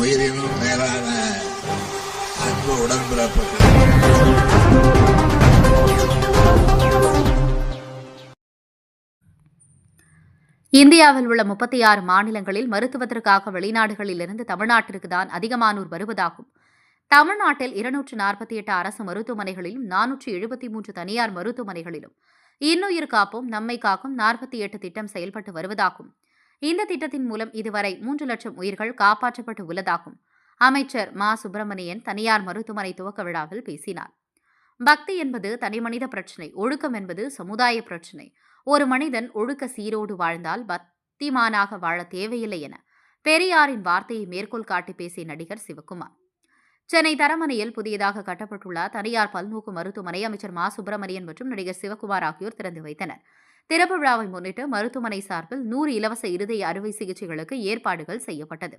உயிரினும் மேலான அன்பு உடன்பிறப்பு இந்தியாவில் உள்ள முப்பத்தி ஆறு மாநிலங்களில் மருத்துவத்திற்காக வெளிநாடுகளிலிருந்து தமிழ்நாட்டிற்கு தான் அதிகமானோர் வருவதாகும். தமிழ்நாட்டில் இருநூற்று நாற்பத்தி எட்டு அரசு மருத்துவமனைகளிலும் நானூற்று எழுபத்தி மூன்று தனியார் மருத்துவமனைகளிலும் இன்னுயிர் காப்போம் நம்மை காக்கும் நாற்பத்தி எட்டு திட்டம் செயல்பட்டு வருவதாகும். இந்த திட்டத்தின் மூலம் இதுவரை மூன்று லட்சம் உயிர்கள் காப்பாற்றப்பட்டு உள்ளதாகும். அமைச்சர் மா. சுப்பிரமணியன் தனியார் மருத்துவமனை துவக்க விழாவில் பேசினார். பக்தி என்பது தனிமனித பிரச்சினை ஒழுக்கம் என்பது சமுதாய பிரச்சினை. ஒரு மனிதன் ஒழுக்க சீரோடு வாழ்ந்தால் பக்திமானாக வாழ தேவையில்லை என பெரியாரின் வார்த்தையை மேற்கோள் காட்டி பேசிய நடிகர் சிவகுமார். சென்னை தரமனையில் புதியதாக கட்டப்பட்டுள்ள தனியார் பல்நோக்கு மருத்துவமனை அமைச்சர் மா. சுப்பிரமணியன் மற்றும் நடிகர் சிவகுமார் ஆகியோர் திறந்து வைத்தனர். திறப்பு விழாவை முன்னிட்டு மருத்துவமனை சார்பில் நூறு இலவச இருதய அறுவை சிகிச்சைகளுக்கு ஏற்பாடுகள் செய்யப்பட்டது.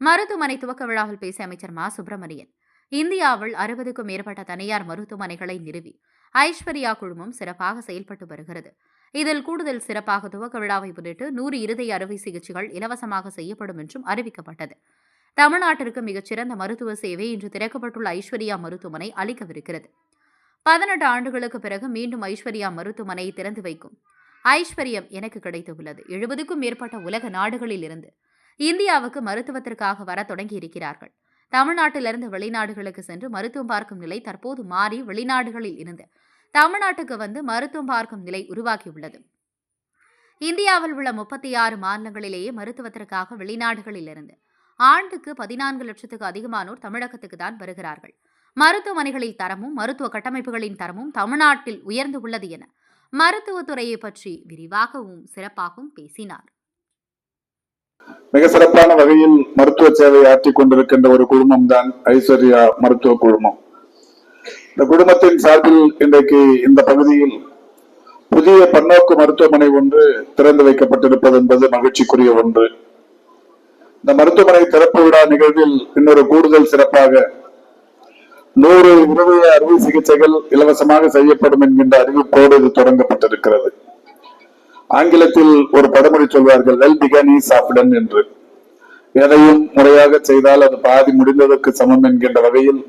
மருத்துவமனை துவக்க விழாவில் பேசிய அமைச்சர் மா. சுப்பிரமணியன் இந்தியாவில் அறுபதுக்கும் மேற்பட்ட தனியார் மருத்துவமனைகளை நிறுவி ஐஸ்வர்யா குழுமம் சிறப்பாக செயல்பட்டு வருகிறது. இதில் கூடுதல் சிறப்பாக துவக்க விழாவை முன்னிட்டு நூறு இருதய அறுவை சிகிச்சைகள் இலவசமாக செய்யப்படும் என்றும் அறிவிக்கப்பட்டது. தமிழ்நாட்டிற்கு மிகச்சிறந்த மருத்துவ சேவை இன்று திறக்கப்பட்டுள்ள ஐஸ்வர்யா மருத்துவமனை அளிக்கவிருக்கிறது. பதினெட்டு ஆண்டுகளுக்கு பிறகு மீண்டும் ஐஸ்வர்யா மருத்துவமனை திறந்து வைக்கும். ஐஸ்வர்யம் எனக்கு கிடைத்துள்ளது. எழுபதுக்கும் மேற்பட்ட உலக நாடுகளில் இருந்து இந்தியாவுக்கு மருத்துவத்திற்காக வர தொடங்கி இருக்கிறார்கள் தமிழ்நாட்டிலிருந்து வெளிநாடுகளுக்கு சென்று மருத்துவம் பார்க்கும் நிலை தற்போது மாறி வெளிநாடுகளில் இருந்து தமிழ்நாட்டுக்கு வந்து மருத்துவம் பார்க்கும் நிலை உருவாகியுள்ளது. இந்தியாவில் உள்ள முப்பத்தி ஆறு மாநிலங்களிலேயே மருத்துவத்திற்காக வெளிநாடுகளிலிருந்து ஆண்டுக்கு பதினான்கு லட்சத்துக்கு அதிகமானோர் தமிழகத்துக்கு தான் வருகிறார்கள். மருத்துவமனைகளில் தரமும் மருத்துவ கட்டமைப்புகளின் தரமும் தமிழ்நாட்டில் உயர்ந்து உள்ளது என மருத்துவத்துறையை பற்றி விரிவாகவும் சிறப்பாகவும் பேசினார். மிக சிறப்பான வகையில் மருத்துவ சேவை ஆற்றிக் கொண்டிருக்கின்ற ஒரு குழுமம் தான் ஐஸ்வர்யா மருத்துவ குழுமம். இந்த குடும்பத்தின் சார்பில் இன்றைக்கு இந்த பகுதியில் புதிய பன்னோக்கு மருத்துவமனை ஒன்று திறந்து வைக்கப்பட்டிருப்பது என்பது மகிழ்ச்சிக்குரிய ஒன்று. இந்த மருத்துவமனை திறப்பு விழா நிகழ்வில் இன்னொரு கூடுதல் சிறப்பாக நூறு இருபது அறுவை சிகிச்சைகள் இலவசமாக செய்யப்படும் என்கின்ற அறிவிப்போடு இது தொடங்கப்பட்டிருக்கிறது. ஆங்கிலத்தில் ஒரு படமொழி சொல்வார்கள் வெல் பிகன் இஸ் என்று. எதையும் முறையாக செய்தால் அது பாதி முடிந்ததற்கு சமம் என்கின்ற வகையில்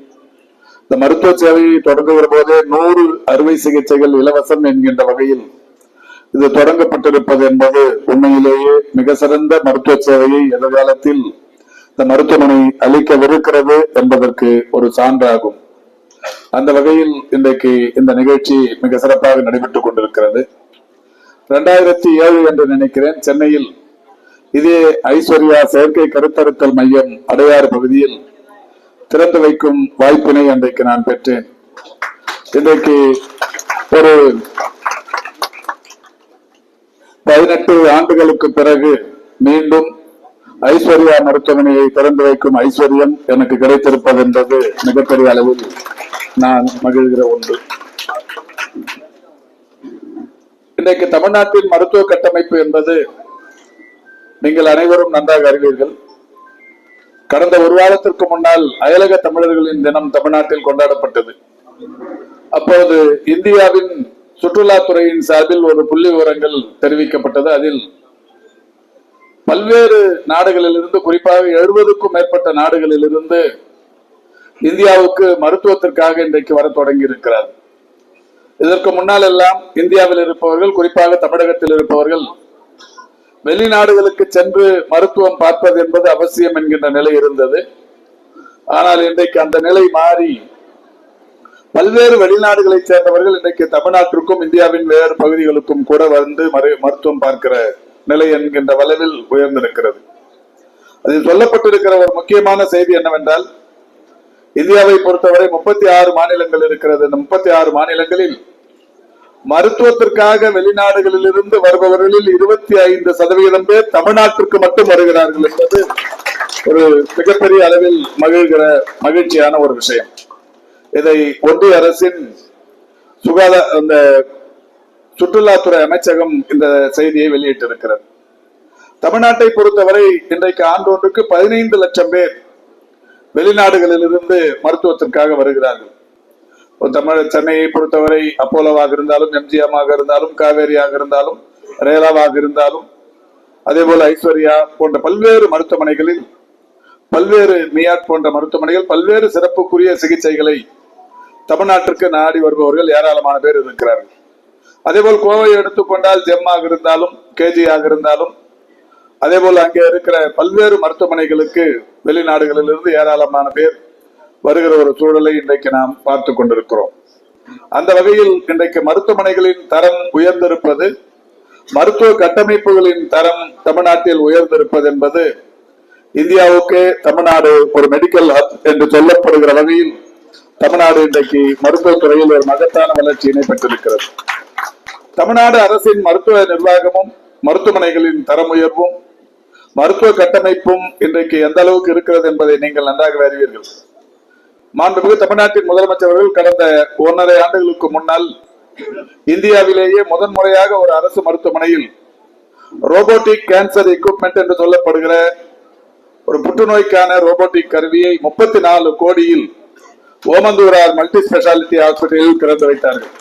இந்த மருத்துவ சேவையை தொடங்குகிற போதே நூறு அறுவை சிகிச்சைகள் இலவசம் என்கின்ற வகையில் இது தொடங்கப்பட்டிருப்பது என்பது உண்மையிலேயே மிக சிறந்த மருத்துவ சேவையை எதிர்காலத்தில் இந்த மருத்துவமனை அளிக்கவிருக்கிறது என்பதற்கு ஒரு சான்றாகும். அந்த வகையில் இன்றைக்கு இந்த நிகழ்ச்சி மிக சிறப்பாக நடைபெற்றுக் கொண்டிருக்கிறது. ரெண்டாயிரத்தி ஏழு என்று நினைக்கிறேன் சென்னையில் இதே ஐஸ்வர்யா செயற்கை கருத்தருத்தல் மையம் அடையாறு பகுதியில் திறந்து வைக்கும் வாய்ப்பினை அன்றைக்கு நான் பெற்றேன். இன்றைக்கு ஒரு பதினெட்டு ஆண்டுகளுக்கு பிறகு மீண்டும் ஐஸ்வர்யா மருத்துவமனையை திறந்து வைக்கும் ஐஸ்வர்யம் எனக்கு கிடைத்திருப்பது என்பது மிகப்பெரிய அளவில் நான் மகிழ்கிற ஒன்று. இன்றைக்கு தமிழ்நாட்டின் மருத்துவ கட்டமைப்பு என்பது நீங்கள் அனைவரும் நன்றாக அறிவீர்கள். கடந்த ஒரு வாரத்திற்கு முன்னால் அயலக தமிழர்களின் தினம் தமிழ்நாட்டில் கொண்டாடப்பட்டது. அப்போது இந்தியாவின் சுற்றுலாத்துறையின் சார்பில் ஒரு புள்ளி விவரங்கள் தெரிவிக்கப்பட்டது. அதில் பல்வேறு நாடுகளிலிருந்து குறிப்பாக எழுபதுக்கும் மேற்பட்ட நாடுகளிலிருந்து இந்தியாவுக்கு மருத்துவத்திற்காக இன்றைக்கு வர தொடங்கி இருக்கிறார் இதற்கு முன்னால் எல்லாம் இந்தியாவில் இருப்பவர்கள் குறிப்பாக தமிழகத்தில் இருப்பவர்கள் வெளிநாடுகளுக்கு சென்று மருத்துவம் பார்ப்பது என்பது அவசியம் என்கின்ற நிலை இருந்தது. ஆனால் இன்றைக்கு அந்த நிலை மாறி பல்வேறு வெளிநாடுகளை சேர்ந்தவர்கள் இன்றைக்கு தமிழ்நாட்டிற்கும் இந்தியாவின் வேறு பகுதிகளுக்கும் கூட வந்து மருத்துவம் பார்க்கிற நிலை என்கின்ற வளவில் உயர்ந்திருக்கிறது. அதில் சொல்லப்பட்டிருக்கிற ஒரு முக்கியமான செய்தி என்னவென்றால் இந்தியாவை பொறுத்தவரை முப்பத்தி ஆறு மாநிலங்கள் இருக்கிறது. இந்த முப்பத்தி ஆறு மாநிலங்களில் மருத்துவத்திற்காக வெளிநாடுகளில் இருந்து வருபவர்களில் இருபத்தி ஐந்து சதவீதம் பேர் தமிழ்நாட்டிற்கு மட்டும் வருகிறார்கள் என்பது ஒரு மிகப்பெரிய அளவில் மகிழ்கிற மகிழ்ச்சியான ஒரு விஷயம். இதை ஒன்றிய அரசின் சுகாதார அந்த சுற்றுலாத்துறை அமைச்சகம் இந்த செய்தியை வெளியிட்டிருக்கிறது. தமிழ்நாட்டை பொறுத்தவரை இன்றைக்கு ஆண்டொன்றுக்கு பதினைந்து லட்சம் பேர் வெளிநாடுகளிலிருந்து மருத்துவத்திற்காக வருகிறார்கள். ஒரு தமிழ் சென்னையை பொறுத்தவரை அப்போலோவாக இருந்தாலும் எம்ஜிஎம்மாக இருந்தாலும் காவேரியாக இருந்தாலும் ரேலாவாக இருந்தாலும் அதே போல ஐஸ்வர்யா போன்ற பல்வேறு மருத்துவமனைகளில் பல்வேறு மியாட் போன்ற மருத்துவமனைகள் பல்வேறு சிறப்புக்குரிய சிகிச்சைகளை தமிழ்நாட்டிற்கு நாடி வருபவர்கள் ஏராளமான பேர் இருக்கிறார்கள். அதேபோல் கோவை எடுத்துக்கொண்டால் ஜெம்மாக இருந்தாலும் கேஜியாக இருந்தாலும் அதேபோல் அங்கே இருக்கிற பல்வேறு மருத்துவமனைகளுக்கு வெளிநாடுகளிலிருந்து ஏராளமான பேர் வருகிற ஒரு சூழலை இன்றைக்கு நாம் பார்த்து கொண்டிருக்கிறோம். அந்த வகையில் இன்றைக்கு மருத்துவமனைகளின் தரம் உயர்ந்திருப்பது மருத்துவ கட்டமைப்புகளின் தரம் தமிழ்நாட்டில் உயர்ந்திருப்பது என்பது இந்தியாவுக்கு தமிழ்நாடு ஒரு மெடிக்கல் ஹப் என்று சொல்லப்படுகிற வகையில் தமிழ்நாடு இன்றைக்கு மருத்துவத்துறையில் ஒரு மகத்தான வளர்ச்சியினை பெற்றிருக்கிறது. தமிழ்நாடு அரசின் மருத்துவ நிர்வாகமும் மருத்துவமனைகளின் தரம் உயர்வும் மருத்துவ கட்டமைப்பும் இன்றைக்கு எந்த அளவுக்கு இருக்கிறது என்பதை நீங்கள் நன்றாக அறிவீர்கள். மாண்புமிகு தமிழ்நாட்டின் முதலமைச்சர் அவர்கள் கடந்த ஒன்றரை ஆண்டுகளுக்கு முன்னால் இந்தியாவிலேயே முதன் முறையாக ஒரு அரசு மருத்துவமனையில் ரோபோட்டிக் கேன்சர் எக்யூப்மெண்ட் என்று சொல்லப்படுகிற ஒரு புற்றுநோய்க்கான ரோபோட்டிக் கருவியை முப்பத்தி நாலு கோடியில் ஓமந்தூரார் மல்டி ஸ்பெஷாலிட்டி ஹாஸ்பிட்டலில் திறந்து வைத்தார்கள்.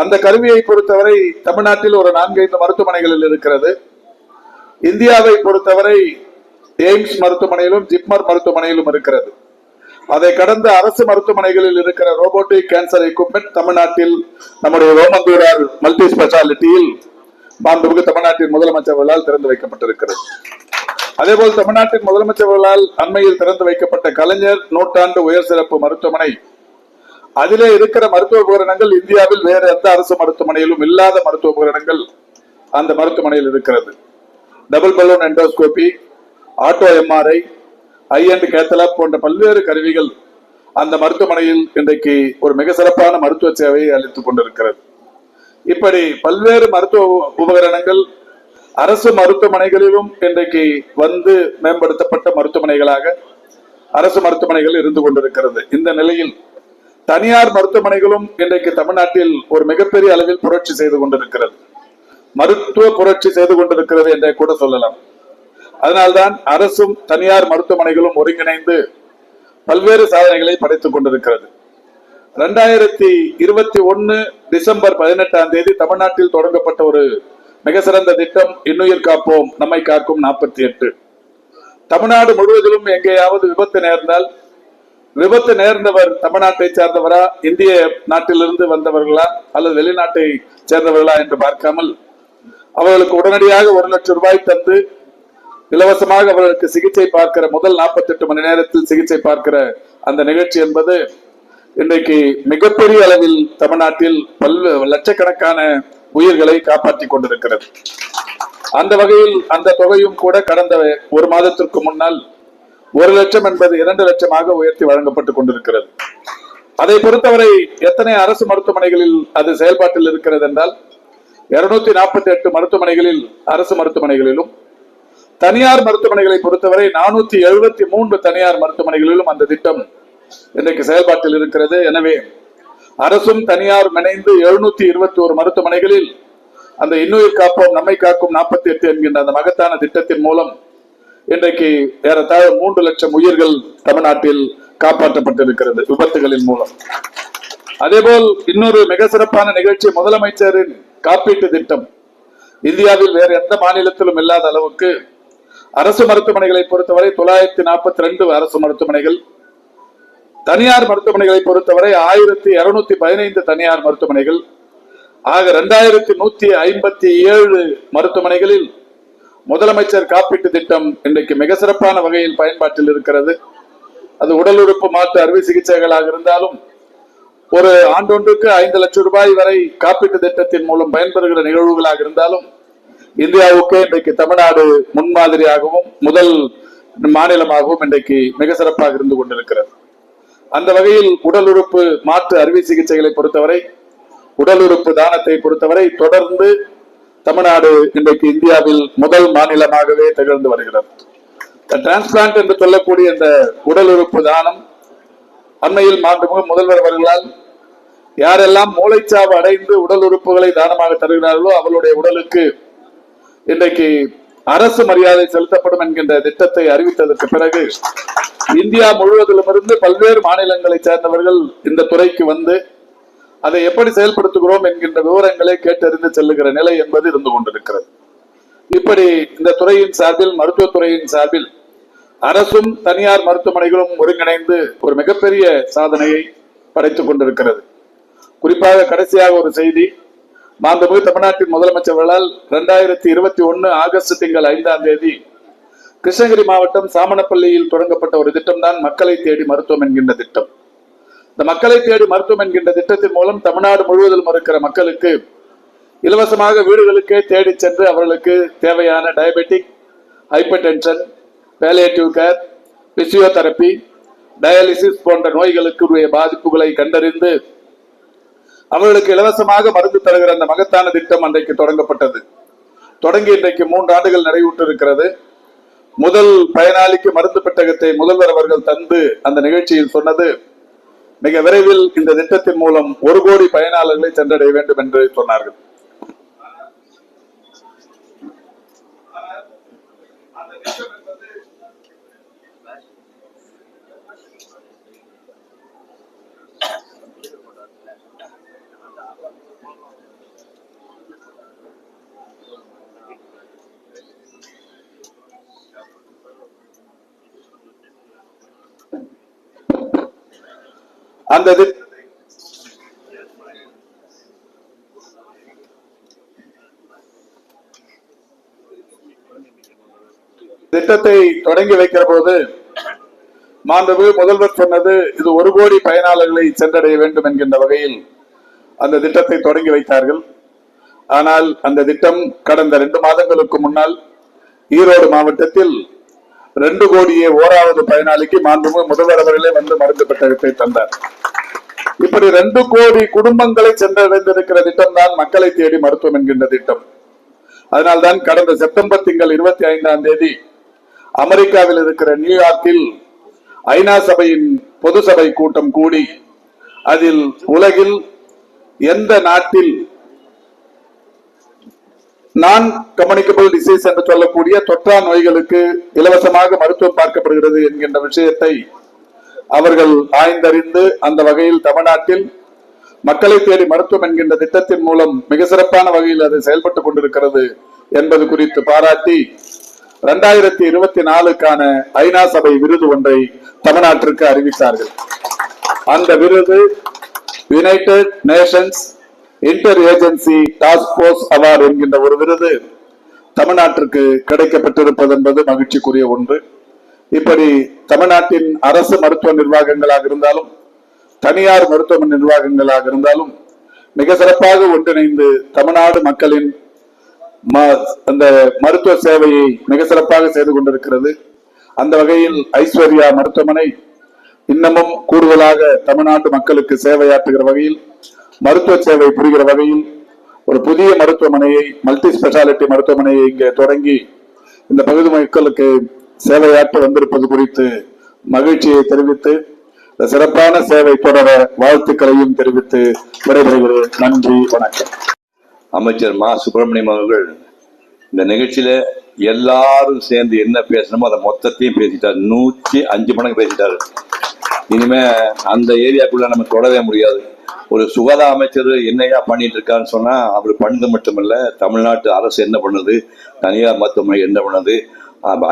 அந்த கருவியை பொறுத்தவரை தமிழ்நாட்டில் ஒரு நான்கைந்து மருத்துவமனைகளில் இருக்கிறது. இந்தியாவை பொறுத்தவரை எய்ம்ஸ் மருத்துவமனையிலும் ஜிப்மர் மருத்துவமனையிலும் இருக்கிறது. அதை கடந்த அரசு மருத்துவமனைகளில் இருக்கிற ரோபோட்டிக் கேன்சர் எக்யூப்மெண்ட் தமிழ்நாட்டில் நம்முடைய ரோமந்தூரார் மல்டி ஸ்பெஷாலிட்டியில் மாண்புமிகு தமிழ்நாட்டின் முதலமைச்சர்களால் திறந்து வைக்கப்பட்டிருக்கிறது. அதேபோல் தமிழ்நாட்டின் முதலமைச்சர்களால் அண்மையில் திறந்து வைக்கப்பட்ட கலைஞர் நூற்றாண்டு உயர் சிறப்பு மருத்துவமனை அதிலே இருக்கிற மருத்துவ உபகரணங்கள் இந்தியாவில் வேற எந்த அரசு மருத்துவமனையிலும் இல்லாத மருத்துவ உபகரணங்கள் அந்த மருத்துவமனையில் இருக்கிறது. Double balloon endoscopy auto MRI I and cath lab போன்ற பல்வேறு கருவிகள் அந்த மருத்துவமனையில் இன்றைக்கு ஒரு மிக சிறப்பான மருத்துவ சேவையை அளித்துக் கொண்டிருக்கிறது. இப்படி பல்வேறு மருத்துவ உபகரணங்கள் அரசு மருத்துவமனைகளிலும் இன்றைக்கு வந்து மேம்படுத்தப்பட்ட மருத்துவமனைகளாக அரசு மருத்துவமனைகள் இருந்து கொண்டிருக்கிறது. இந்த நிலையில் தனியார் மருத்துவமனைகளும் இன்றைக்கு தமிழ்நாட்டில் ஒரு மிகப்பெரிய அளவில் புரட்சி செய்து கொண்டிருக்கிறது. மருத்துவ புரட்சி செய்து கொண்டிருக்கிறது என்றே கூட சொல்லலாம். அதனால்தான் அரசும் தனியார் மருத்துவமனைகளும் ஒருங்கிணைந்து பல்வேறு சாதனைகளை படைத்துக் கொண்டிருக்கிறது. ரெண்டாயிரத்தி இருபத்தி ஒன்னு டிசம்பர் பதினெட்டாம் தேதி தமிழ்நாட்டில் தொடங்கப்பட்ட ஒரு மிக சிறந்த திட்டம் இன்னுயிர் காப்போம் நம்மை காக்கும் நாற்பத்தி எட்டு. தமிழ்நாடு முழுவதிலும் எங்கேயாவது விபத்து நேர்ந்தால் விபத்து நேர்ந்தவர் தமிழ்நாட்டை சேர்ந்தவரா இந்திய நாட்டிலிருந்து வந்தவர்களா அல்லது வெளிநாட்டை சேர்ந்தவர்களா என்று பார்க்காமல் அவர்களுக்கு உடனடியாக ஒரு லட்சம் ரூபாய் தந்து இலவசமாக அவர்களுக்கு சிகிச்சை பார்க்கிற முதல் 48 மணி நேரத்தில் சிகிச்சை பார்க்கிற அந்த நிகழ்ச்சி என்பது இன்றைக்கு மிகப்பெரிய அளவில் தமிழ்நாட்டில் பல்வே லட்சக்கணக்கான உயிர்களை காப்பாற்றி கொண்டிருக்கிறது. அந்த வகையில் அந்த தொகையும் கூட கடந்த ஒரு மாதத்திற்கு முன்னால் ஒரு லட்சம் என்பது இரண்டு லட்சமாக உயர்த்தி வழங்கப்பட்டுக் கொண்டிருக்கிறது. அதை பொறுத்தவரை எத்தனை அரசு மருத்துவமனைகளில் அது செயல்பாட்டில் இருக்கிறது என்றால் இருநூத்தி நாற்பத்தி எட்டு மருத்துவமனைகளில் அரசு மருத்துவமனைகளிலும் தனியார் மருத்துவமனைகளை பொறுத்தவரை நானூத்தி எழுபத்தி மூன்று தனியார் மருத்துவமனைகளிலும் அந்த திட்டம் இன்றைக்கு செயல்பாட்டில் இருக்கிறது. எனவே அரசும் தனியார் இணைந்து எழுநூத்தி இருபத்தி ஒரு மருத்துவமனைகளில் அந்த இன்னுயிர் காப்போம் நம்மை காக்கும் நாற்பத்தி எட்டு என்கின்ற அந்த மகத்தான திட்டத்தின் மூலம் இன்றைக்கு ஏறத்தாழ மூன்று லட்சம் உயிர்கள் தமிழ்நாட்டில் காப்பாற்றப்பட்டிருக்கிறது விபத்துகளின் மூலம். அதேபோல் இன்னொரு மிக சிறப்பான நிகழ்ச்சி முதலமைச்சரின் காப்பீட்டு திட்டம். இந்தியாவில் வேறு எந்த மாநிலத்திலும் இல்லாத அளவுக்கு அரசு மருத்துவமனைகளை பொறுத்தவரை தொள்ளாயிரத்தி நாற்பத்தி ரெண்டு அரசு மருத்துவமனைகள் தனியார் மருத்துவமனைகளை பொறுத்தவரை ஆயிரத்தி இருநூத்தி பதினைந்து தனியார் மருத்துவமனைகள் ஆக இரண்டாயிரத்தி நூத்தி ஐம்பத்தி ஏழு மருத்துவமனைகளில் முதலமைச்சர் காப்பீட்டு திட்டம் இன்றைக்கு மிக சிறப்பான வகையில் பயன்பாட்டில் இருக்கிறது. அது உடல் உறுப்பு மாற்று அறுவை சிகிச்சைகளாக இருந்தாலும் ஒரு ஆண்டொன்றுக்கு ஐந்து லட்சம் ரூபாய் வரை காப்பீட்டு திட்டத்தின் மூலம் பயன்பெறுகிற நிகழ்வுகளாக இருந்தாலும் இந்தியாவுக்கு இன்றைக்கு தமிழ்நாடு முன்மாதிரியாகவும் முதல் மாநிலமாகவும் இன்றைக்கு மிக சிறப்பாக இருந்து கொண்டிருக்கிறது. அந்த வகையில் உடல் உறுப்பு மாற்று அறுவை சிகிச்சைகளை பொறுத்தவரை உடல் உறுப்பு தானத்தை பொறுத்தவரை தொடர்ந்து தமிழ்நாடு இன்றைக்கு இந்தியாவில் முதல் மாநிலமாகவே திகழ்ந்து வருகிறது. டிரான்ஸ்பிளான்ட் என்று சொல்லக்கூடிய இந்த உடல் உறுப்பு தானம் அண்மையில் மாண்புமிகு முதல்வர் அவர்களால் யாரெல்லாம் மூளைச்சாவு அடைந்து உடல் உறுப்புகளை தானமாக தருகிறார்களோ அவர்களுடைய உடலுக்கு இன்றைக்கு அரசு மரியாதை செலுத்தப்படும் என்கின்ற திட்டத்தை அறிவித்ததற்கு பிறகு இந்தியா முழுவதிலுமிருந்து பல்வேறு மாநிலங்களை சேர்ந்தவர்கள் இந்த துறைக்கு வந்து அதை எப்படி செயல்படுத்துகிறோம் என்கின்ற விவரங்களை கேட்டறிந்து செல்லுகிற நிலை என்பது இருந்து கொண்டிருக்கிறது. இப்படி இந்த துறையின் சார்பில் மருத்துவத்துறையின் சார்பில் அரசும் தனியார் மருத்துவமனைகளும் ஒருங்கிணைந்து ஒரு மிகப்பெரிய சாதனையை படைத்துக் கொண்டிருக்கிறது. குறிப்பாக கடைசியாக ஒரு செய்தி மாண்புமிகு தமிழ்நாட்டின் முதலமைச்சர்களால் இரண்டாயிரத்தி இருபத்தி ஒன்னு ஆகஸ்ட் திங்கள் ஐந்தாம் தேதி கிருஷ்ணகிரி மாவட்டம் சாமணப்பள்ளியில் தொடங்கப்பட்ட ஒரு திட்டம் தான் மக்களை தேடி மருத்துவம் என்கின்ற திட்டம். இந்த மக்களை தேடி மருத்துவம் என்கின்ற திட்டத்தின் மூலம் தமிழ்நாடு முழுவதிலும் இருக்கிற மக்களுக்கு இலவசமாக வீடுகளுக்கே தேடி சென்று அவர்களுக்கு தேவையான diabetic hypertension palliative care physiotherapy dialysis போன்ற நோய்களுக்கு உரிய பாதிப்புகளை கண்டறிந்து அவர்களுக்கு இலவசமாக மருந்து தருகிற அந்த மகத்தான திட்டம் அன்றைக்கு தொடங்கப்பட்டது. தொடங்கி இன்றைக்கு மூன்று ஆண்டுகள் நிறைவுற்றிருக்கிறது. முதல் பயனாளிக்கு மருந்து பெட்டகத்தை முதல்வர் அவர்கள் தந்து அந்த நிகழ்ச்சியில் சொன்னது மிக விரைவில் இந்த திட்டத்தின் மூலம் ஒரு கோடி பயனாளர்களை சென்றடைய வேண்டும் என்று சொன்னார்கள். அந்த திட்டத்தை தொடங்கி வைக்கிற போது மாண்புமிகு முதல்வர் சொன்னது இது ஒரு கோடி பயனாளர்களை சென்றடைய வேண்டும் என்கின்ற வகையில் அந்த திட்டத்தை தொடங்கி வைத்தார்கள். ஆனால் அந்த திட்டம் கடந்த ரெண்டு மாதங்களுக்கு முன்னால் ஈரோடு மாவட்டத்தில் ரெண்டு கோடியே ஓராவது பயனாளிக்கு மாண்புமிகு முதல்வர் அவர்களே வந்து மருந்து பெட்டகத்தை தந்தார். இப்படி ரெண்டு கோடி குடும்பங்களை சென்றடைந்திருக்கிற திட்டம் தான் மக்களை தேடி மருத்துவம் என்கின்ற திட்டம். அதனால்தான் கடந்த செப்டம்பர் திங்கள் இருபத்தி ஐந்தாம் தேதி அமெரிக்காவில் இருக்கிற நியூயார்க்கில் ஐநா சபையின் பொது சபை கூட்டம் கூடி அதில் உலகில் எந்த நாட்டில் நான் கம்யூனிகபிள் டிசீஸ் என்று சொல்லக்கூடிய தொற்றா நோய்களுக்கு இலவசமாக மருத்துவம் பார்க்கப்படுகிறது என்கின்ற விஷயத்தை அவர்கள் ஆய்ந்தறிந்து அந்த வகையில் தமிழ்நாட்டில் மக்களை தேடி மருத்துவம் என்கின்ற திட்டத்தின் மூலம் மிக சிறப்பான வகையில் அது செயல்பட்டுக் கொண்டிருக்கிறது என்பது குறித்து பாராட்டி இரண்டாயிரத்தி இருபத்தி நாலுக்கான ஐநா சபை விருது ஒன்றை தமிழ்நாட்டிற்கு அறிவித்தார்கள். அந்த விருது United Nations inter agency task force award என்கின்ற ஒரு விருது தமிழ்நாட்டிற்கு கிடைக்கப்பட்டிருப்பது என்பது மகிழ்ச்சிக்குரிய ஒன்று. இப்படி தமிழ்நாட்டின் அரசு மருத்துவ நிர்வாகங்களாக இருந்தாலும் தனியார் மருத்துவ நிர்வாகங்களாக இருந்தாலும் மிக சிறப்பாக ஒன்றிணைந்து தமிழ்நாடு மக்களின் ம- அந்த மருத்துவ சேவையை மிக சிறப்பாக செய்து கொண்டிருக்கிறது. அந்த வகையில் ஐஸ்வர்யா மருத்துவமனை இன்னமும் கூடுதலாக தமிழ்நாட்டு மக்களுக்கு சேவையாற்றுகிற வகையில் மருத்துவ சேவை புரிகிற வகையில் ஒரு புதிய மருத்துவமனையை மல்டி ஸ்பெஷாலிட்டி மருத்துவமனையை இங்கே தொடங்கி இந்த பகுதி மக்களுக்கு சேவையாற்றி வந்திருப்பது குறித்து மகிழ்ச்சியை தெரிவித்து இந்த சிறப்பான சேவை தொடர வாழ்த்துக்களையும் தெரிவித்து விடைபெறுகிறேன். நன்றி வணக்கம். அமைச்சர் மா. சுப்பிரமணியம் அவர்கள் இந்த நிகழ்ச்சியில எல்லாரும் சேர்ந்து என்ன பேசணுமோ அதை மொத்தத்தையும் பேசிட்டார். நூற்றி அஞ்சு மடங்கு பேசிட்டாரு. இனிமே அந்த ஏரியாக்குள்ள நம்ம தொடவே முடியாது. ஒரு சுகாதார அமைச்சர் என்னையா பண்ணிட்டு இருக்கான்னு சொன்னா அவர் பண்ணது மட்டுமல்ல தமிழ்நாட்டு அரசு என்ன பண்ணுது? தனியார் மருத்துவமனை என்ன பண்ணுது?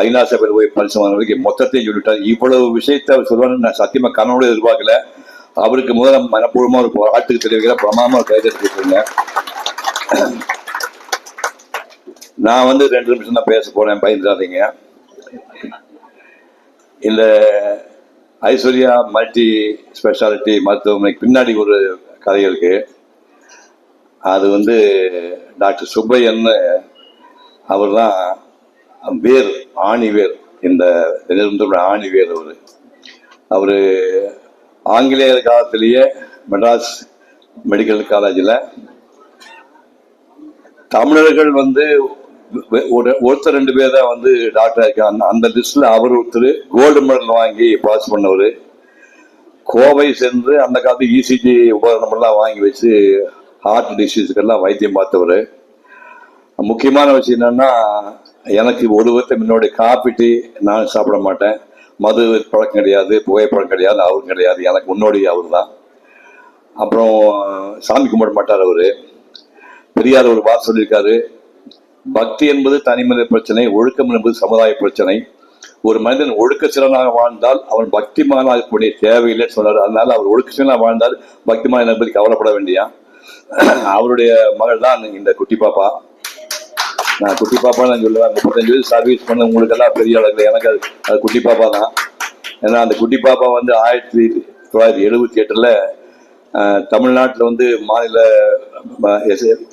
ஐநா சபையில் போய் பரிசு மொத்தத்தையும் சொல்லிட்டார். இவ்வளவு விஷயத்தை அவர் சொல்லுவான்னு நான் சத்தியமா கனவோட எதிர்பார்க்கல. அவருக்கு முதல்ல மனப்பூர்வமா ஒரு பாராட்டுக்கு தெரிவிக்கிற பிரமாமா கைதட்டிருக்கேங்க நான் வந்து ரெண்டு நிமிஷம் தான் பேச போறேன் பயந்துடாதீங்க. இந்த ஐஸ்வர்யா மல்டி ஸ்பெஷாலிட்டி மருத்துவமனைக்கு பின்னாடி ஒரு கதை இருக்கு அது வந்து டாக்டர் சுப்பையன்னு அவர் தான் வேர் ஆணிவேர் இந்த நிறுவனத்தோட ஆணி வேர் அவர். அவர் ஆங்கிலேயர் காலத்திலேயே மெட்ராஸ் மெடிக்கல் காலேஜில் தமிழர்கள் வந்து ஒரு ஒருத்தர் ரெண்டு பேர் தான் வந்து டாக்டர் இருக்காங்க. அந்த லிஸ்ட்ல அவர் ஒருத்தர் கோல்டு மெடல் வாங்கி பாஸ் பண்ணவர். கோவை சென்று அந்த காலத்து இசிஜி உபகரணம் எல்லாம் வாங்கி வச்சு ஹார்ட் டிசீஸுக்கெல்லாம் வைத்தியம் பார்த்தவர். முக்கியமான விஷயம் என்னன்னா எனக்கு ஒரு விதத்தை முன்னோடைய காப்பீட்டு நான் சாப்பிட மாட்டேன். மது பழக்கம் கிடையாது புகைப்பழம் கிடையாது அவரும் கிடையாது. எனக்கு முன்னோடி அவர் தான் அப்புறம் சாமி கும்பிட மாட்டார் அவர். பெரியார் ஒரு வார்த்தை சொல்லியிருக்காரு. பக்தி என்பது தனிமனித பிரச்சனை ஒழுக்கம் என்பது சமுதாய பிரச்சனை. ஒரு மனிதன் ஒழுக்க சிறனாக வாழ்ந்தால் அவன் பக்திமானாக கூடிய தேவையில்லைன்னு சொன்னார். அதனால அவர் ஒழுக்க சிறனாக வாழ்ந்தால் பக்திமான பற்றி கவலைப்பட வேண்டியா? அவருடைய மகள் தான் இந்த குட்டி பாப்பா. நான் குட்டி பாப்பா நான் சொல்லுவேன். முப்பத்தஞ்சு வயசு சர்வீஸ் பண்ண உங்களுக்கு எல்லாம் பெரிய அளவில் எனக்கு அது அது குட்டி பாப்பா தான். ஏன்னா அந்த குட்டி பாப்பா வந்து ஆயிரத்தி தொள்ளாயிரத்தி எழுபத்தி எட்டில் தமிழ்நாட்டில் வந்து மாநில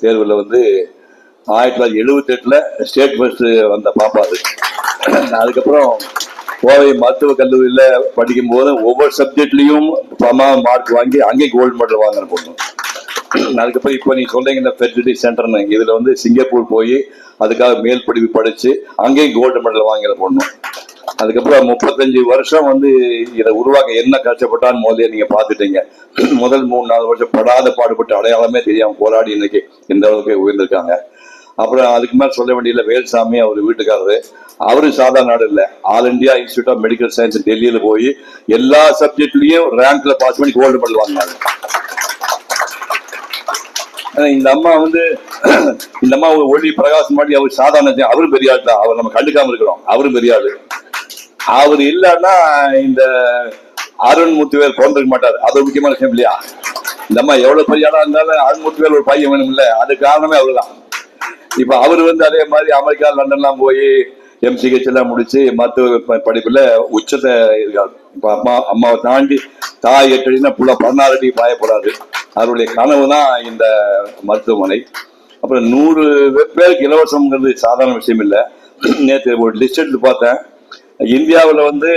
தேர்வில் வந்து ஆயிரத்தி தொள்ளாயிரத்தி எழுபத்தி எட்டில் ஸ்டேட் ஃபஸ்ட்டு வந்த பாப்பா அது. அதுக்கப்புறம் கோவை மருத்துவக் கல்லூரியில படிக்கும் போது ஒவ்வொரு சப்ஜெக்ட்லயும் பமா மார்க் வாங்கி அங்கேயும் கோல்டு மெடல் வாங்கின பொண்ணு. அதுக்கப்புறம் இப்போ நீங்க சொல்றீங்க இந்த ஃபெர்டிலிட்டி சென்டர்னு இதுல வந்து சிங்கப்பூர் போய் அதுக்காக மேல் படிப்பு படிச்சு அங்கேயும் கோல்டு மெடல் வாங்கின பொண்ணு. அதுக்கப்புறம் முப்பத்தஞ்சு வருஷம் வந்து இதை உருவாக்க என்ன கஷ்டப்பட்டான்னு முதல்ல நீங்க பாத்துட்டீங்க முதல் மூணு நாலு வருஷம் படாத பாடுபட்டு அடையாளமே தெரியாம போராடி இன்னைக்கு இந்த அளவுக்கு உயர்ந்திருக்காங்க. அப்புறம் அதுக்கு மேலே சொல்ல வேண்டியதுல வேல்சாமி அவர் வீட்டுக்காரரு. அவரும் சாதாரண நாடு இல்லை. All India Institute of Medical Science டெல்லியில போய் எல்லா சப்ஜெக்ட்லயும் ரேங்க்ல பாஸ் பண்ணி கோல்டு மெடல் வாங்கினாங்க ஆனா இந்த அம்மா வந்து இந்த அம்மா ஒரு ஒளி பிரகாசம் மாடி அவர் சாதாரண அவரும் பெரிய ஆள் தான் அவர் நம்ம கண்டுக்காம இருக்கிறோம். அவரும் பெரிய ஆள். அவர் இல்லைன்னா இந்த அருண் முத்துவேல் பிறந்திருக்க மாட்டார். அது முக்கியமான விஷயம் இல்லையா இந்த அம்மா எவ்வளவு பெரிய ஆளா இருந்தாலும் அருண் முத்துவேல் ஒரு பையன் வேணும் இல்ல அது காரணமே அவர்தான். இப்ப அவர் வந்து அதே மாதிரி அமெரிக்கா லண்டன்லாம் போய் எம்சிஹெச் எல்லாம் முடிச்சு மருத்துவ ப- படிப்புல உச்சத்தை இருக்காரு இப்ப அம்மா அம்மாவை தாண்டி தாய் எட்டடினா புள்ள பதினாறு அடி பாயப்படாது அவருடைய கனவு தான் இந்த மருத்துவமனை. அப்புறம் நூறு பேருக்கு இலவசம்ங்கிறது சாதாரண விஷயம் இல்லை. நேற்று ஒரு லிஸ்ட் எடுத்து பார்த்தேன். இந்தியாவில் வந்து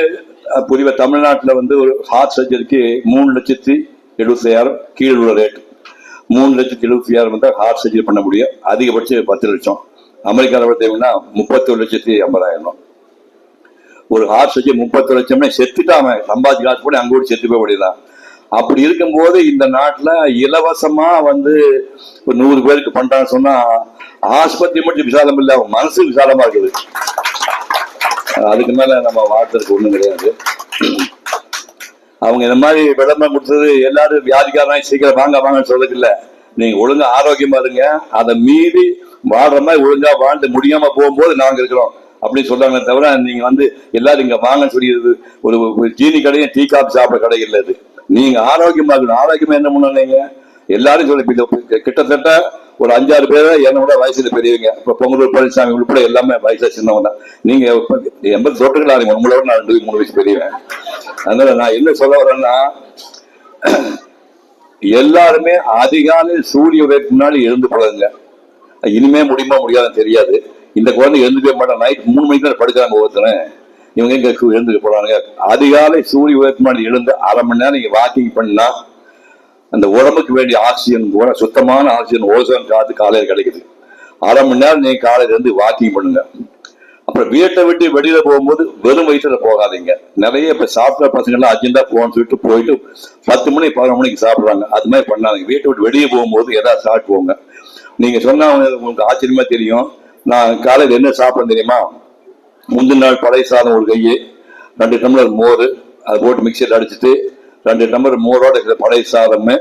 அஹ், தமிழ்நாட்டில் வந்து ஒரு ஹார்ட் சர்ஜரிக்கு மூணு லட்சத்தி எழுபத்தி ஐயாயிரம் கீழே உள்ள ரேட் மூணு லட்சத்தி எழுபத்தி ஐயாயிரம் தான் ஹார்ட் சர்ஜரி பண்ண முடியும். அதிகபட்சம் பத்து லட்சம். அமெரிக்காவில் பார்த்தீங்கன்னா முப்பத்தி ஒரு லட்சத்தி ஐம்பதாயிரம். ஒரு ஹார்ட் சர்ஜரி முப்பத்தி லட்சம்னா செத்துட்டாம சம்பாதி காசு போய் அங்கே கூட செத்து போய் விடலாம் அப்படி இருக்கும்போது இந்த நாட்டுல இலவசமா வந்து ஒரு நூறு பேருக்கு பண்றான்னு சொன்னா ஆஸ்பத்திரி மட்டும் விசாலம் இல்ல அவன் மனசு விசாலமா இருக்குது. அதுக்கு மேல நம்ம வாழ்த்துறதுக்கு ஒன்றும் கிடையாது. அவங்க இந்த மாதிரி விளம்பரம் கொடுத்தது எல்லாரும் வியாதிக்காரன் சீக்கிரம் வாங்க வாங்கன்னு சொல்றதுக்கு நீங்க ஒழுங்கா ஆரோக்கியமா இருங்க. அதை மீறி வாழ்ற மாதிரி ஒழுங்கா வாழ்ந்து முடியாம போகும்போது நாங்க இருக்கிறோம். அப்படின்னு சொல்றாங்களே தவிர நீங்க வந்து எல்லாரும் இங்க வாங்கன்னு சொல்லிடுது ஒரு ஒரு ஜீனி கடையும் டீ காஃபி சாப்பிட கடை இல்லை நீங்க ஆரோக்கியமா இருக்கணும். ஆரோக்கியமா என்ன பண்ணீங்க எல்லாரும் சொல்லி கிட்டத்தட்ட ஒரு அஞ்சாறு பேர் என்னோட வயசுல பெரியவங்க. இப்போ பொங்கலூர் பழனிசாமி உள்பட எல்லாமே வயசுல சின்னவங்க தான். நீங்க எண்பது தொட்டுகள் இருங்க. உங்களோட நான் ரெண்டு மூணு வயசு பெரியவன். அதனால நான் என்ன சொல்ல வரேன்னா எல்லாருமே அதிகாலை சூரிய உதயத்துக்கு முன்னாடி எழுந்து பழகுங்க இனிமே முடியுமா முடியாதுன்னு தெரியாது. இந்த குழந்தை எழுந்துக்கவே மாட்டான் நைட் மூணு மணிக்கு தான் படுக்கிறாங்க ஒவ்வொருத்தரும். இவங்க எங்க எழுந்துக்க போறாங்க அதிகாலை சூரிய உதயத்துக்கு முன்னாடி எழுந்து அரை மணி நேரம் நீங்க வாக்கிங் பண்ணா அந்த உடம்புக்கு வேண்டிய ஆக்சிஜன் கூட சுத்தமான ஆக்சிஜன் ஓசோன் காத்து காலையில் கிடைக்குது. அரை மணி நேரம் நீங்கள் காலையில இருந்து வாக்கிங் பண்ணுங்க. அப்புறம் வீட்டை விட்டு வெளியில போகும்போது வெறும் வயிற்றுல போகாதீங்க. நிறைய இப்ப சாப்பிட்ற பசங்கள்லாம் அர்ஜென்டா போகணும்னு சொல்லிட்டு போயிட்டு பத்து மணி பதினொரு மணிக்கு சாப்பிடுறாங்க. அது மாதிரி பண்ணாதீங்க. வீட்டை விட்டு வெளியே போகும்போது ஏதாவது சாப்பிட்டு போங்க. நீங்க சொன்னா உங்களுக்கு ஆச்சரியமா தெரியும். நான் காலையில் என்ன சாப்பிடுறேன் தெரியுமா? முந்தின நாள் பழைய சாதம் ஒரு கையை ரெண்டு டம்ளர் மோர் அதை போட்டு மிக்சியில் அடிச்சுட்டு ரெண்டு நம்பர் மூரோட இருக்கிற பழைய சாதம்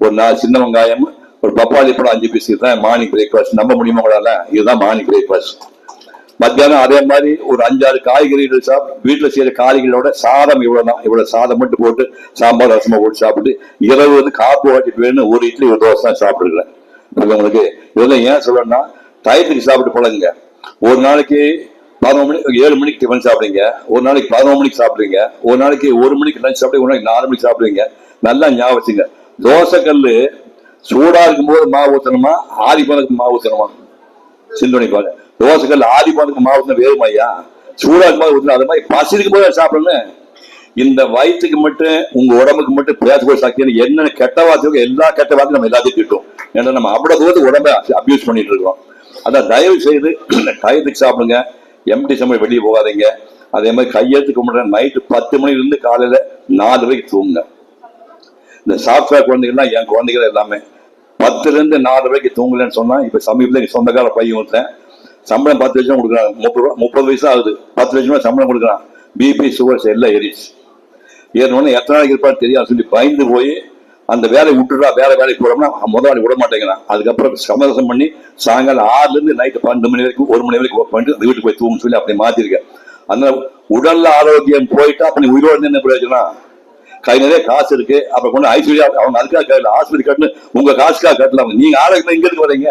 ஒரு நாலு சின்ன வெங்காயம் ஒரு பப்பாளி பழம் அஞ்சு பீஸ் தான் மார்னிங் பிரேக்ஃபாஸ்ட் நம்ப முடியுமா உங்களால? இதுதான் மார்னிங் பிரேக்ஃபாஸ்ட் மத்தியானம் அதே மாதிரி ஒரு அஞ்சாறு காய்கறிகள் சாப்பிட்டு வீட்டில் செய்கிற காய்கறிகளோட சாதம் இவ்வளோ தான் இவ்வளோ சாதம் மட்டும் போட்டு சாம்பார் ரசமாக போட்டு சாப்பிட்டு இரவு வந்து கார்போஹைட்ரேட் வேணும் ஒரு இட்லி ஒரு தோசை தான் சாப்பிடுறேன் உங்களுக்கு? இதெல்லாம் ஏன் சொல்லணும்னா டயத்துக்கு சாப்பிட்டு பழகுங்க. ஒரு நாளைக்கு பதினொரு மணி ஏழு மணிக்கு டிஃபன் சாப்பிடுங்க ஒரு நாளைக்கு பதினொரு மணிக்கு சாப்பிடுங்க ஒரு நாளைக்கு ஒரு மணிக்கு லஞ்ச் சாப்பிடுங்க ஒரு நாளைக்கு நாலு மணிக்கு சாப்பிடுங்க நல்லா ஞாபகம் வச்சுங்க. தோசை கல்லு சூடா இருக்கும்போது மாவு ஊத்தணுமா? ஆதி மாவு ஊத்தணுமா? சிந்தனை பாருங்க. தோசை ஆதி மாவு ஊத்தணும் வேறுமையா சூடா இருக்கும்போது ஊத்தணும் அது மாதிரி பசி இருக்கும்போது சாப்பிடணும். இந்த வயிற்றுக்கு மட்டும் உங்க உடம்புக்கு மட்டும் பேசக்கூடிய சக்தி என்னென்ன கெட்ட வார்த்தைகள் எல்லா கெட்ட வார்த்தையும் நம்ம எல்லாத்தையும் திட்டும் ஏன்னா நம்ம அவ்வளவு தூரத்துக்கு உடம்ப அபியூஸ் பண்ணிட்டு இருக்கோம். அதான் தயவு செய்து டயத்துக்கு சாப்பிடுங்க. எம்டி சம்பளம் வெளியே போகாதீங்க. அதே மாதிரி கையெழுத்து கும்பிடுற நைட்டு பத்து மணிலேருந்து காலையில் நாலு வரைக்கும் தூங்குங்க. இந்த சாஃப்ட்வேர் குழந்தைகள்லாம் என் குழந்தைகள் எல்லாமே பத்துலேருந்து நாலு வரைக்கும் தூங்கலன்னு சொன்னால் இப்போ சமீபத்தில் எங்கள் சொந்தக்கார பையன் ஒருத்தன் சம்பளம் பத்து லட்சம் கொடுக்குறான். முப்பது ரூபா முப்பது வயசு ஆகுது. பத்து லட்சம் சம்பளம் கொடுக்குறான். பிபி சுகர்ஸ் எல்லாம் ஏறிச்சு ஏறினோடனே எத்தனை நாளைக்கு இருப்பான்னு தெரியாது சொல்லி பயந்து போய் அந்த வேலையை விட்டுறா வேற வேலைக்கு போறோம்னா முதலாளி விட மாட்டேங்கிறான். அதுக்கப்புறம் சமரசம் பண்ணி சாயங்காலம் ஆறுல இருந்து நைட்டு பன்னெண்டு மணி வரைக்கும் ஒரு மணி வரைக்கும் ஒர்க் பண்ணிட்டு வீட்டுக்கு போய் தூங்க சொல்லி அப்படி மாத்திருக்கேன். அந்த உடல்ல ஆரோக்கியம் போயிட்டா அப்ப நீ உயிரோடு என்ன பிரயோஜனம்? கை நிறைய காசு இருக்கு. அப்புறம் கொண்டு ஐஸ்வர்யா அவங்க அதுக்காக கட்டல ஆஸ்பத்திரி கட்டணும் உங்க காசுக்காக கட்டலாம் நீங்க ஆரோக்கியம் இங்க இருக்கு வரீங்க.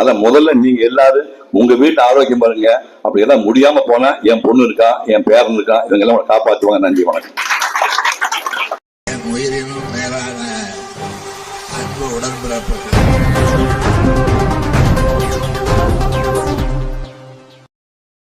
அதான் முதல்ல நீங்க எல்லாரும் உங்க வீட்டு ஆரோக்கியம் பாருங்க. அப்படி எல்லாம் முடியாம போனா என் பொண்ணு இருக்கா என் பேரன் இருக்கா இவங்க எல்லாம் காப்பாற்றுவாங்க நன்றி வணக்கம். என்